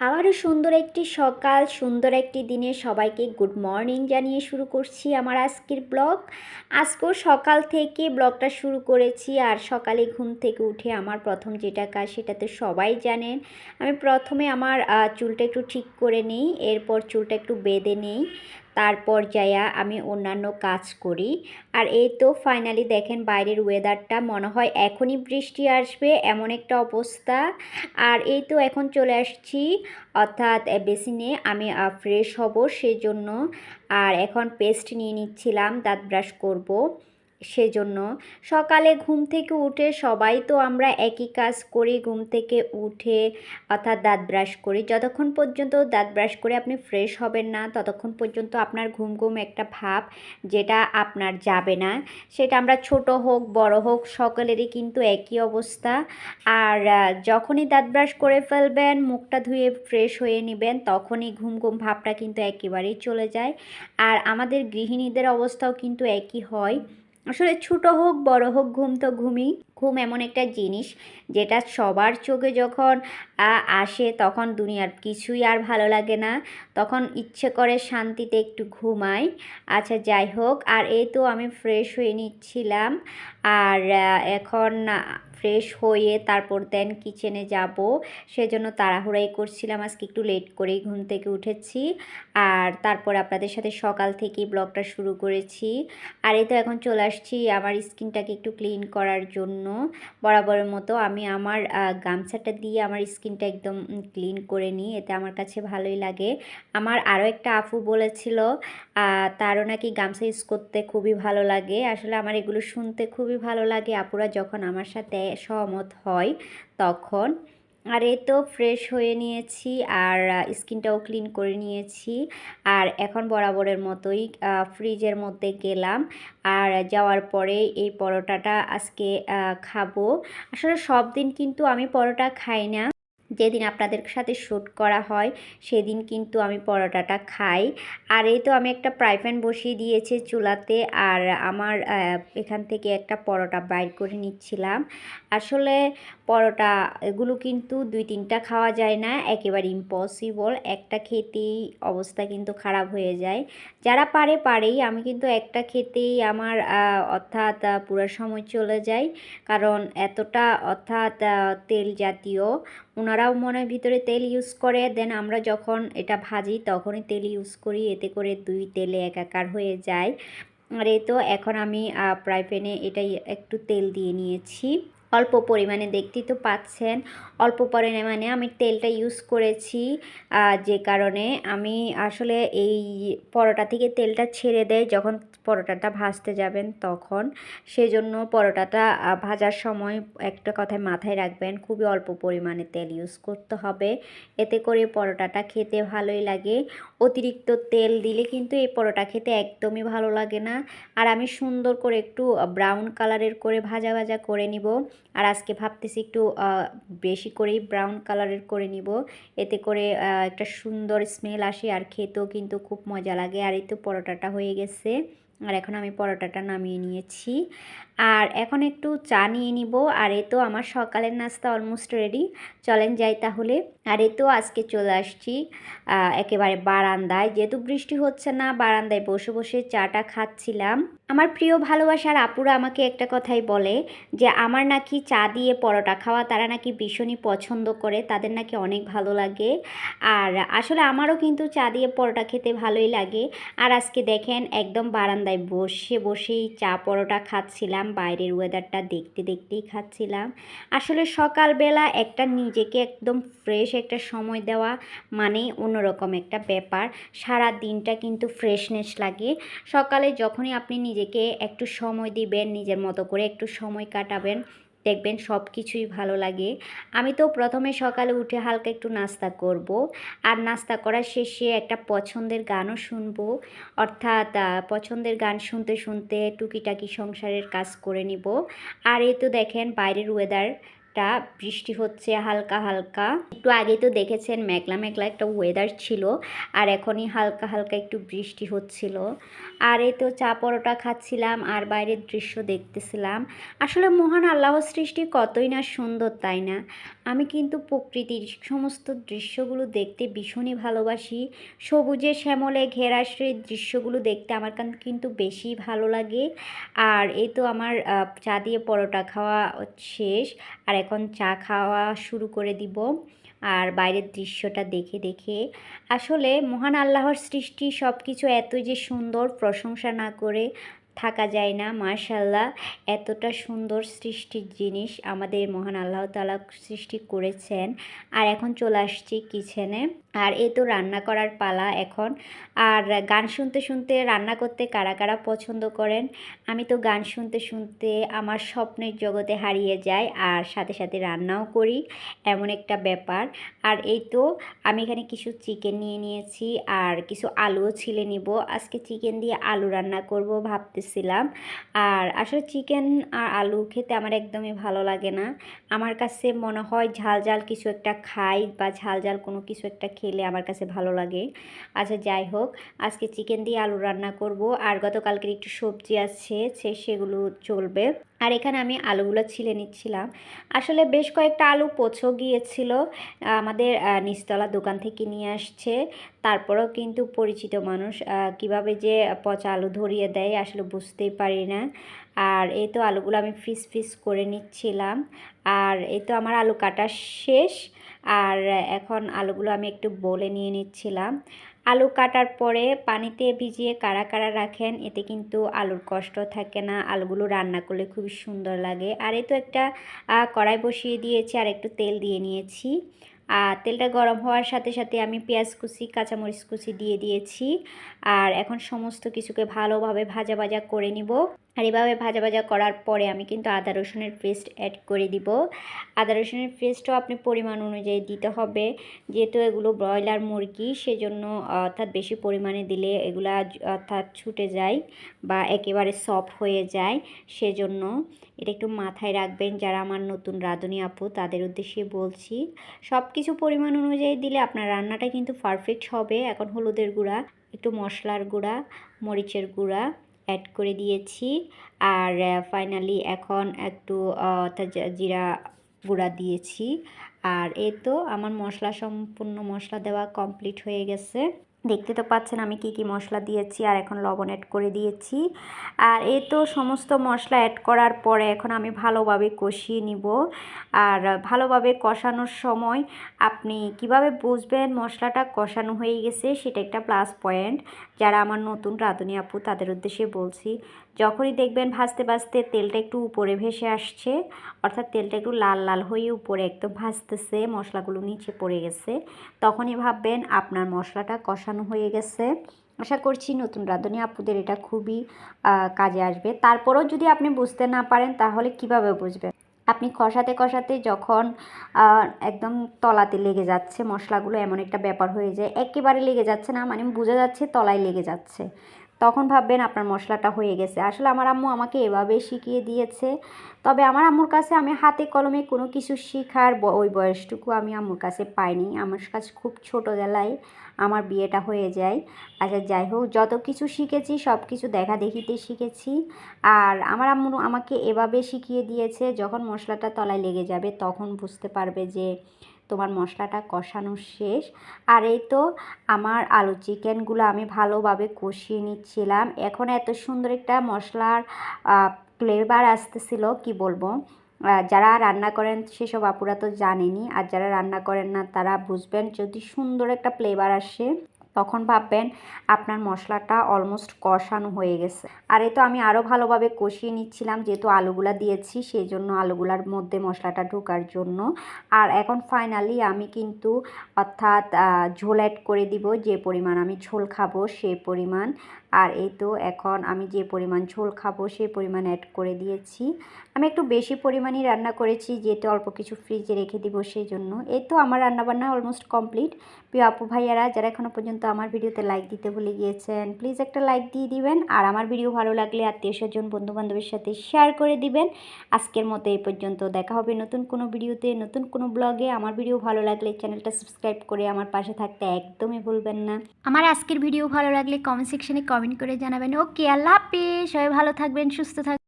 আবারও সুন্দর একটি সকাল, সুন্দর একটি দিনে সবাইকে গুড মর্নিং জানিয়ে শুরু করছি আমার আজকের ব্লগ আজকেও সকাল থেকে ব্লগটা শুরু করেছি আর সকালে ঘুম থেকে উঠে আমার প্রথম যেটা কাজ সেটা তো সবাই জানেন। আমি প্রথমে আমার চুলটা একটু ঠিক করে নিই, এরপর চুলটা একটু বেঁধে নেই। তারপর যাইয়া আমি অন্যান্য কাজ করি। আর এই তো ফাইনালি দেখেন বাইরের ওয়েদারটা মনে হয় এখনই বৃষ্টি আসবে, এমন একটা অবস্থা। আর এই তো এখন চলে আসছি, অর্থাৎ বেসিনে আমি ফ্রেশ হব সেজন্য। আর এখন পেস্ট নিয়ে নিচ্ছিলাম, দাঁত ব্রাশ করব। সেজন্য সকালে ঘুম থেকে উঠে সবাই তো আমরা একই কাজ করি, ঘুম থেকে উঠে অর্থাৎ দাঁত ব্রাশ করি। যতক্ষণ পর্যন্ত দাঁত ব্রাশ করে আপনি ফ্রেশ হবেন না, ততক্ষণ পর্যন্ত আপনার ঘুম ঘুম একটা ভাব যেটা আপনার যাবে না। সেটা আমরা ছোট হোক, বড় হোক, সকলেরই কিন্তু একই অবস্থা। আর যখনই দাঁত ব্রাশ করে ফেলবেন, মুখটা ধুয়ে ফ্রেশ হয়ে নেবেন, তখনই ঘুম ঘুম ভাবটা কিন্তু একেবারেই চলে যায়। আর আমাদের গৃহিণীদের অবস্থাও কিন্তু একই হয়। আসলে ছোট হোক বড় হোক ঘুম তো ঘুমই। ঘুম এমন একটা জিনিস যেটা সবার চোখে যখন আসে তখন দুনিয়ার কিছুই আর ভালো লাগে না। তখন ইচ্ছে করে শান্তিতে একটু ঘুমাই। আচ্ছা যাই হোক, আর এই তো আমি ফ্রেশ হয়ে নিচ্ছিলাম। আর এখন ফ্রেশ হয়ে তারপর দেন কিচেনে যাব। সেজন্য তাড়াহুড়াই করছিলাম, আজকে একটু লেট করেই ঘুম থেকে উঠেছি। আর তারপর আপনাদের সাথে সকাল থেকেই ব্লগটা শুরু করেছি। আর এই তো এখন চলে আসছি আমার স্কিনটাকে একটু ক্লিন করার জন্য। বরাবরের মতো আমি আমার গামছাটা দিয়ে আমার স্কিনটা একদম ক্লিন করে নিই। এতে আমার কাছে ভালোই লাগে। আমার আরও একটা আপু বলেছিল তারও নাকি গামছা ইউজ করতে খুবই ভালো লাগে। আসলে আমার এগুলো শুনতে খুবই ভালো লাগে। আপুরা যখন আমার সাথে সহমত হয়, তখন আর এই তো ফ্রেশ হয়ে নিয়েছি আর স্কিনটাও ক্লিন করে নিয়েছি। আর এখন বরাবরের মতোই ফ্রিজের মধ্যে গেলাম। আর যাওয়ার পরে এই পরোটাটা আজকে খাব। আসলে সব দিন কিন্তু আমি পরোটা খাই না। যেদিন আপনাদের সাথে শ্যুট করা হয়, সেদিন কিন্তু আমি পরোটাটা খাই। আর এই তো আমি একটা ফ্রাই প্যান বসিয়ে দিয়েছি চুলাতে, আর আমার এখান থেকে একটা পরোটা বাইর করে নিচ্ছিলাম। আসলে পরোটা এগুলো কিন্তু দুই তিনটা খাওয়া যায় না, একেবারে ইম্পসিবল একটা খেতেই অবস্থা কিন্তু খারাপ হয়ে যায়। যারা পারে, পারেই। আমি কিন্তু একটা খেতেই আমার অর্থাৎ পুরো সময় চলে যায় কারণ এতটা, অর্থাৎ তেল জাতীয় ওনারাও মনের ভিতরে তেল ইউজ করে দেন আমরা যখন এটা ভাজি তখনই তেল ইউজ করি, এতে করে দুই তেলে একাকার হয়ে যায়। আর এই তো এখন আমি ফ্রাই প্যানে এটাই একটু তেল দিয়ে নিয়েছি। অল্প পরিমাণে দেখতেই তো পাচ্ছেন। অল্প পরিমাণে আমি তেলটা ইউজ করেছি যে কারণে আমি আসলে এই পরোটা থেকে তেলটা ছেড়ে দেয় যখন পরোটাটা ভাজতে যাবেন তখন। সেজন্য পরোটাটা ভাজার সময় একটা কথায় মাথায় রাখবেন, খুবই অল্প পরিমাণে তেল ইউজ করতে হবে। এতে করে পরোটাটা খেতে ভালোই লাগে। অতিরিক্ত তেল দিলে কিন্তু এই পরোটা খেতে একদমই ভালো লাগে না। আর আমি সুন্দর করে একটু ব্রাউন কালারের করে ভাজা ভাজা করে নিব। আর আজকে ভাবতেছি একটু বেশি করেই ব্রাউন কালারের করে নিব। এতে করে একটা সুন্দর স্মেল আসে আর খেতেও কিন্তু খুব মজা লাগে। আর এই তো পরোটাটা হয়ে গেছে। আর এখন আমি পরোটাটা নামিয়ে নিয়েছি। আর এখন একটু চা নিয়ে নিব। আর এ তো আমার সকালের নাস্তা অলমোস্ট রেডি চলেন যাই তাহলে। আর এ তো আজকে চলে আসছি একেবারে বারান্দায়। যেহেতু বৃষ্টি হচ্ছে না, বারান্দায় বসে বসে চাটা খাচ্ছিলাম। আমার প্রিয় ভালোবাসার আপুরা আমাকে একটা কথাই বলে যে, আমার নাকি চা দিয়ে পরোটা খাওয়া তারা নাকি ভীষণই পছন্দ করে, তাদের নাকি অনেক ভালো লাগে। আর আসলে আমারও কিন্তু চা দিয়ে পরোটা খেতে ভালোই লাগে। আর আজকে দেখেন, একদম বারান্দায় বসে বসেই চা পরোটা খাচ্ছিলাম। বাইরের ওয়েদারটা দেখতে দেখতেই খাচ্ছিলাম। আসলে সকালবেলা একটা নিজেকে একদম ফ্রেশ একটা সময় দেওয়া মানে অন্যরকম একটা ব্যাপার। সারা দিনটা কিন্তু ফ্রেশনেস লাগে। সকালে যখনই আপনি নিজেকে একটু সময় দিবেন, নিজের মতো করে একটু সময় কাটাবেন দেখবেন সব কিছুই ভালো লাগে। আমি তো প্রথমে সকালে উঠে হালকা একটু নাস্তা করব। আর নাস্তা করার শেষে একটা পছন্দের গানও শুনব। অর্থাৎ পছন্দের গান শুনতে শুনতে টুকিটাকি সংসারের কাজ করে নিব। আর এই তো দেখেন বাইরের ওয়েদারটা বৃষ্টি হচ্ছে হালকা হালকা। একটু আগে তো দেখেছেন মেঘলা মেঘলা একটা ওয়েদার ছিল। আর এখনই হালকা হালকা একটু বৃষ্টি হচ্ছিল। আর এই তো চা পরোটা খাচ্ছিলাম আর বাইরের দৃশ্য দেখতেছিলাম। আসলে মহান আল্লাহ সৃষ্টি কতই না সুন্দর তাই না? আমি কিন্তু প্রকৃতির সমস্ত দৃশ্যগুলো দেখতে ভীষণই ভালোবাসি। সবুজে শ্যামলে ঘেরা সেই দৃশ্যগুলো দেখতে আমার কান- কিন্তু বেশি ভালো লাগে। আর এই তো আমার চা দিয়ে পরোটা খাওয়া শেষ। আর এখন চা খাওয়া শুরু করে দিব। আর বাইরের দৃশ্যটা দেখে দেখে আসলে মহান আল্লাহর সৃষ্টি সব কিছু এত যে সুন্দর, প্রশংসা না করে থাকা যায় না। মার্শাল্লাহ এতটা সুন্দর সৃষ্টির জিনিস আমাদের মহান আল্লাহ তালা সৃষ্টি করেছেন। আর এখন চলে আসছি কিচেনে। আর এই তো রান্না করার পালা এখন। আর গান শুনতে শুনতে রান্না করতে কারা কারা পছন্দ করেন? আমি তো গান শুনতে শুনতে আমার স্বপ্নের জগতে হারিয়ে যাই আর সাথে সাথে রান্নাও করি, এমন একটা ব্যাপার। আর এই তো আমি এখানে কিছু চিকেন নিয়ে নিয়েছি আর কিছু আলুও ছিলে নিব। আজকে চিকেন দিয়ে আলু রান্না করব ভাবতেছিলাম। আর আসলে চিকেন আর আলু খেতে আমার একদমই ভালো লাগে না। আমার কাছে মনে হয় ঝাল ঝাল কিছু একটা খাই বা ঝাল ঝাল কোনো কিছু একটা খেলে আমার কাছে ভালো লাগে। আচ্ছা যাই হোক, আজকে চিকেন দিয়ে আলু রান্না করব আর গতকালকের একটু সবজি আছে, সে, সেগুলো চলবে। আর এখানে আমি আলুগুলো ছিলে নিচ্ছিলাম। আসলে বেশ কয়েকটা আলু পচো গিয়েছিল, আমাদের নিচতলা দোকান থেকে নিয়ে আসছে। তারপরেও কিন্তু পরিচিত মানুষ কীভাবে যে পচা আলু ধরিয়ে দেয় আসলে বুঝতেই পারি না। আর এই তো আলুগুলো আমি ফিস ফিস করে নিচ্ছিলাম। আর এই তো আমার আলু কাটা শেষ। আর এখন আলুগুলো আমি একটু বলে নিয়ে নিচ্ছিলাম। আলু কাটার পরে পানিতে ভিজিয়ে কারা কারা রাখেন, এতে কিন্তু আলুর কষ্ট থাকে না। আলুগুলো রান্না করলে খুবই সুন্দর লাগে। আর এই তো একটা কড়াই বসিয়ে দিয়েছি আর একটু তেল দিয়ে নিয়েছি। আর তেলটা গরম হওয়ার সাথে সাথে আমি পেঁয়াজ কুচি, কাঁচামরিচ কুচি দিয়ে দিয়েছি। আর এখন সমস্ত কিছুকে ভালোভাবে ভাজা ভাজা করে নিব। আর এভাবে ভাজা ভাজা করার পরে আমি কিন্তু আদা রসুনের পেস্ট অ্যাড করে দিব। আদা রসুনের পেস্টও আপনি পরিমাণ অনুযায়ী দিতে হবে। যেহেতু এগুলো ব্রয়লার মুরগি, সেজন্য অর্থাৎ বেশি পরিমাণে দিলে এগুলা অর্থাৎ ছুটে যায় বা একেবারে সফট হয়ে যায়। সেজন্য এটা একটু মাথায় রাখবেন। যারা আমার নতুন রাঁধুনি আপু, তাদের উদ্দেশ্যে বলছি সব কিছু পরিমাণ অনুযায়ী দিলে আপনার রান্নাটা কিন্তু পারফেক্ট হবে। এখন হলুদের গুঁড়া, একটু মশলার গুঁড়া, মরিচের গুঁড়া অ্যাড করে দিয়েছি। আর ফাইনালি এখন একটু জিরা গুঁড়া দিয়েছি। আর এ তো আমার মশলা, সম্পূর্ণ মশলা দেওয়া কমপ্লিট হয়ে গেছে। দেখতে তো পাচ্ছেন আমি কি কি মশলা দিয়েছি আর এখন লবণ অ্যাড করে দিয়েছি। আর এই তো সমস্ত মশলা অ্যাড করার পরে এখন আমি ভালোভাবে কষিয়ে নিব। আর ভালোভাবে কষানোর সময় আপনি কীভাবে বুঝবেন মশলাটা কষানো হয়ে গেছে সেটা একটা প্লাস পয়েন্ট যারা আমার নতুন রাঁধুনি আপু, তাদের উদ্দেশ্যে বলছি, যখনই দেখবেন ভাজতে ভাজতে তেলটা একটু উপরে ভেসে আসছে, অর্থাৎ তেলটা একটু লাল লাল হয়ে উপরে একদম ভাজতেছে, মশলাগুলো নিচে পড়ে গেছে, তখনই ভাববেন আপনার মশলাটা কষানো হয়ে গেছে। আশা করছি নতুন রাঁধুনি আপুদের এটা খুবই কাজে আসবে। তারপরও যদি আপনি বুঝতে না পারেন, তাহলে কীভাবে বুঝবেন? আপনি কষাতে কষাতে যখন একদম তলাতে লেগে যাচ্ছে, মশলাগুলো এমন একটা ব্যাপার হয়ে যায়, একেবারে লেগে যাচ্ছে না মানে বোঝা যাচ্ছে তলায় লেগে যাচ্ছে। তখন ভাববেন আপনার মশলাটা হয়ে গেছে। আসলে আমার আম্মু আমাকে এভাবে শিখিয়ে দিয়েছে। তবে আমার আম্মুর কাছে আমি হাতে কলমে কোনো কিছু শেখার ওই বয়সটুকু আমি আম্মুর কাছে পাইনি। আমার কাছে খুব ছোটোবেলায় আমার বিয়েটা হয়ে যায়। আচ্ছা যাই হোক, যত কিছু শিখেছি, সব কিছু দেখা দেখিতে শিখেছি। আর আমার আম্মু আমাকে এভাবে শিখিয়ে দিয়েছে, যখন মশলাটা তলায় লেগে যাবে, তখন বুঝতে পারবে যে তোমার মশলাটা কষানো শেষ। আর এই তো আমার আলু চিকেনগুলো আমি ভালোভাবে কষিয়ে নিচ্ছিলাম। এখন এত সুন্দর একটা মশলার ফ্লেভার আসতেছিল, কি বলব? যারা রান্না করেন সেসব আপুরা তো জানেনি আর যারা রান্না করেন না তারা বুঝবেন যদি সুন্দর একটা ফ্লেভার আসে। তখন ভাববেন আপনার মশলাটা অলমোস্ট কষানো হয়ে গেছে। আর এই তো আমি আরও ভালোভাবে কষিয়ে নিচ্ছিলাম, যেহেতু আলুগুলা দিয়েছি সেই জন্য আলুগুলার মধ্যে মশলাটা ঢোকার জন্য। আর এখন ফাইনালি আমি কিন্তু অর্থাৎ ঝোল অ্যাড করে দিব, যে পরিমাণ আমি ঝোল খাব সেই পরিমাণ। আর এই তো এখন আমি যে পরিমাণ ঝোল খাব সেই পরিমাণ অ্যাড করে দিয়েছি। আমি একটু বেশি পরিমাণই রান্না করেছি, যেহেতু অল্প কিছু ফ্রিজে রেখে দিব সেই জন্য এই তো আমার রান্নাবান্না অলমোস্ট কমপ্লিট প্রিয় আপু ভাইয়ারা, যারা এখনও পর্যন্ত আমার ভিডিওতে লাইক দিতে ভুলে গিয়েছেন প্লিজ একটা লাইক দিয়ে দিবেন। আর আমার ভিডিও ভালো লাগলে আত্মীয় স্বজন বন্ধু বান্ধবের সাথে শেয়ার করে দিবেন। আজকের মতো এই পর্যন্ত। দেখা হবে নতুন কোনো ভিডিওতে, নতুন কোনো ব্লগে আমার ভিডিও ভালো লাগলে চ্যানেলটা সাবস্ক্রাইব করে আমার পাশে থাকতে একদমই ভুলবেন না। আমার আজকের ভিডিও ভালো লাগলে কমেন্ট সেকশনে কমেন্ট করে জানাবেন। ওকে আল্লাহ হাফিজ। সবাই ভালো থাকবেন, সুস্থ থাকবেন।